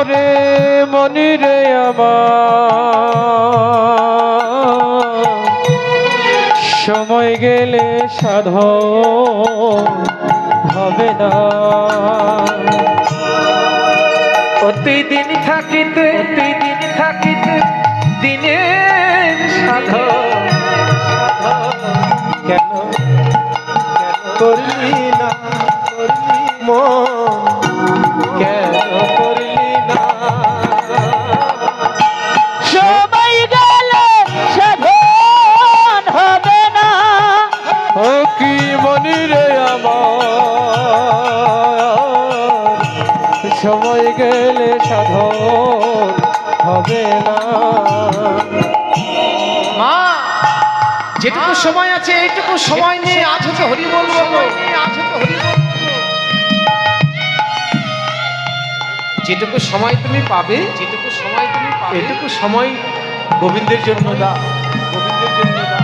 ওরে মনিরে আমার। সময় গেলে সাধ হবে না। প্রতিদিন থাকিতে প্রতিদিন থাকিতে দিনে সাধ কেন করলি না? কি মনিরে আমার। সময় গেলে সাধন হবে না। মা যেটুকু সময় আছে এইটুকু সময় নিয়ে আজ হচ্ছে হরি বল বলো। আজ হরি যেটুকু সময় তুমি পাবে যেটুকু সময় তুমি পাবে। এটুকু সময় গোবিন্দের জন্য দা গোবিন্দের জন্য দা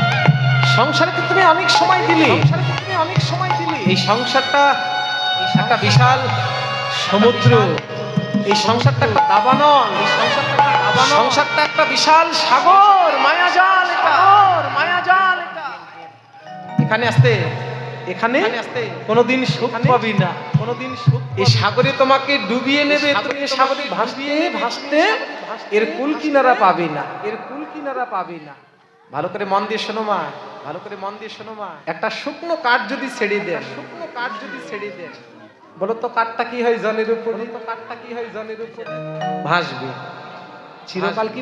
সংসারে তো তুমি অনেক সময় দিলে। তুমি অনেক সময় দিলে। এই সংসারটা একটা বিশাল সমুদ্র। এই সংসারটা একটা দাবানল। এই সংসারটা একটা দাবানল। সংসারটা একটা বিশাল সাগর। মায়াজাল এটা। মায়াজাল এটা। এখানে আসতে এখানে আসতে। কোনোদিন সুখ পাবি না। কোনোদিন সুখ এই সাগরে তোমাকে ডুবিয়ে নেবে তুমি এই সাগরে ভাসতে ভাসতে এর কুল কিনারা পাবে না। এর কুল কিনারা পাবে না। ভালো করে মন দিয়ে শোনো মা। ভালো করে মন দিয়ে শোনো মা। একটা শুকনো কাঠ যদি ছেড়ে দেন। শুকনো কাঠ যদি ছেড়ে দেন। বলো তো কাঠটা কি হয় জলের উপরে? তো কাঠটা কি হয় জলের উপরে? ভাসবে। চিরকাল কি